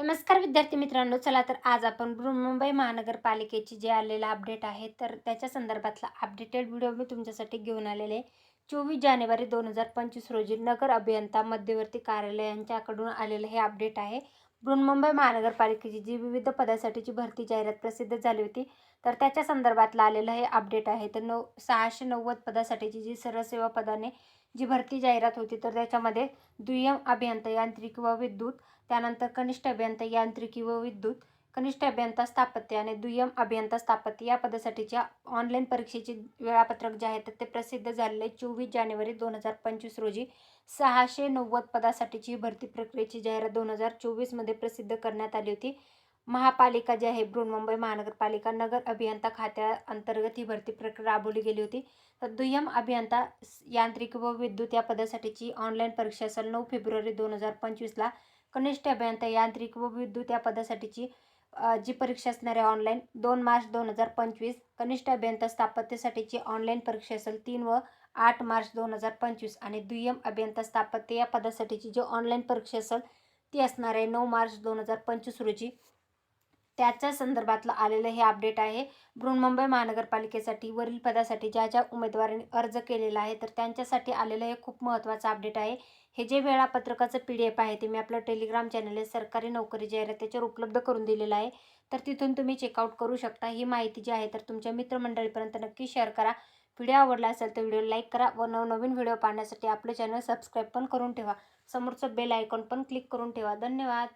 नमस्कार विद्यार्थी मित्रांनो चला तर आज आपण मुंबई महानगरपालिकेची जे आलेलं अपडेट आहे तर त्याच्या संदर्भातला अपडेटेड व्हिडिओ मी तुमच्यासाठी घेऊन आलेले आहे. चोवीस जानेवारी दोन हजार पंचवीस रोजी नगर अभियंता मध्यवर्ती कार्यालयांच्याकडून आलेलं हे अपडेट आहे. बृहन्मुंबई महानगरपालिकेची जी विविध पदासाठीची भरती जाहिरात प्रसिद्ध झाली होती तर त्याच्या संदर्भातलं आलेलं हे अपडेट आहे. तर नऊ सहाशे नव्वद पदासाठीची जी सरसेवा पदाने जी भरती जाहिरात होती तर त्याच्यामध्ये दुय्यम अभियंता यांत्रिकी व विद्युत त्यानंतर कनिष्ठ अभियंता यांत्रिकी व विद्युत कनिष्ठ अभियंता स्थापत्य आणि दुय्यम अभियंता स्थापत्य या पदासाठीच्या ऑनलाईन परीक्षेचे वेळापत्रक जे आहे तर ते प्रसिद्ध झालेले चोवीस जानेवारी दोन हजार पंचवीस रोजी सहाशे नव्वद पदासाठीची भरती प्रक्रियेची जाहिरात दोन हजार चोवीसमध्ये प्रसिद्ध करण्यात आली होती. महापालिका जी आहे बृहन्मुंबई महानगरपालिका नगर अभियंता खात्याअंतर्गत ही भरती प्रक्रिया राबवली गेली होती. तर दुय्यम अभियंता यांत्रिक व विद्युत या पदासाठीची ऑनलाईन परीक्षा असेल नऊ फेब्रुवारी दोन हजार पंचवीसला कनिष्ठ अभियंता यांत्रिक व विद्युत या पदासाठीची जी परीक्षा असणार आहे ऑनलाईन दोन मार्च दोन हजार पंचवीस कनिष्ठ अभियंता स्थापत्यसाठीची ऑनलाईन परीक्षा असेल तीन व आठ मार्च दोन हजार पंचवीस आणि दुय्यम अभियंता स्थापत्य या पदासाठीची जी ऑनलाईन परीक्षा असेल ती असणार आहे नऊ मार्च दोन हजार पंचवीस रोजी. त्याच्या संदर्भातलं आलेलं हे अपडेट आहे. बृहन्मुंबई महानगरपालिकेसाठी वरील पदासाठी ज्या ज्या उमेदवारांनी अर्ज केलेला आहे तर त्यांच्यासाठी आलेलं हे खूप महत्त्वाचं अपडेट आहे. हे जे वेळापत्रकाचं पी डी एफ आहे ते मी आपलं टेलिग्राम चॅनल आहे सरकारी नोकरी जाहिरात त्याच्यावर उपलब्ध करून दिलेलं आहे. तर तिथून तुम्ही चेकआउट करू शकता. ही माहिती जी आहे तर तुमच्या मित्रमंडळीपर्यंत नक्की शेअर करा. व्हिडिओ आवडला असेल तर व्हिडिओ लाईक करा व नवनवीन व्हिडिओ पाहण्यासाठी आपलं चॅनल सबस्क्राईब पण करून ठेवा. समोरचं बेल आयकॉन पण क्लिक करून ठेवा. धन्यवाद!